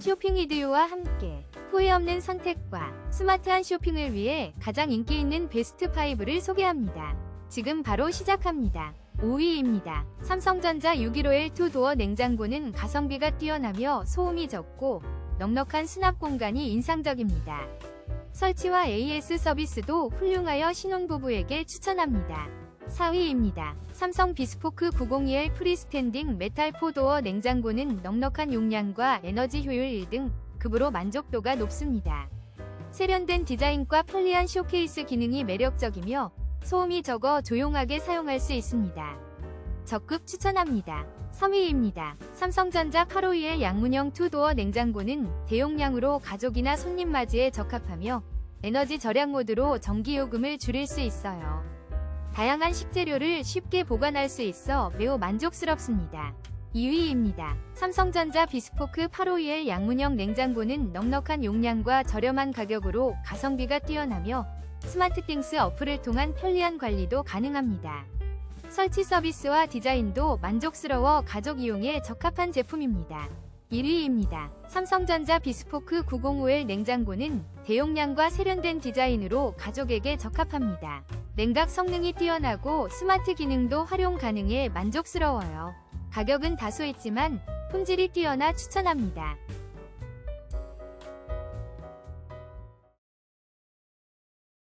쇼핑 이디오와 함께 후회 없는 선택과 스마트한 쇼핑을 위해 가장 인기 있는 베스트 5를 소개합니다. 지금 바로 시작합니다. 5위입니다. 삼성전자 615L 2도어 냉장고는 가성비가 뛰어나며 소음이 적고 넉넉한 수납 공간이 인상적입니다. 설치와 AS 서비스도 훌륭하여 신혼부부에게 추천합니다. 4위입니다. 삼성 비스포크 902L 프리스탠딩 메탈 포도어 냉장고는 넉넉한 용량과 에너지 효율 1등 급으로 만족도가 높습니다. 세련된 디자인과 편리한 쇼케이스 기능이 매력적이며 소음이 적어 조용하게 사용할 수 있습니다. 적극 추천합니다. 3위입니다. 삼성전자 852의 양문형 투도어 냉장고는 대용량으로 가족이나 손님 맞이에 적합하며 에너지 절약 모드로 전기요금을 줄일 수 있어요. 다양한 식재료를 쉽게 보관할 수 있어 매우 만족스럽습니다. 2위입니다. 삼성전자 비스포크 852의 양문형 냉장고는 넉넉한 용량과 저렴한 가격으로 가성비가 뛰어나며 스마트띵스 어플을 통한 편리한 관리도 가능합니다. 설치 서비스와 디자인도 만족스러워 가족 이용에 적합한 제품입니다. 1위입니다. 삼성전자 비스포크 905L 냉장고는 대용량과 세련된 디자인으로 가족에게 적합합니다. 냉각 성능이 뛰어나고 스마트 기능도 활용 가능해 만족스러워요. 가격은 다소 있지만 품질이 뛰어나 추천합니다.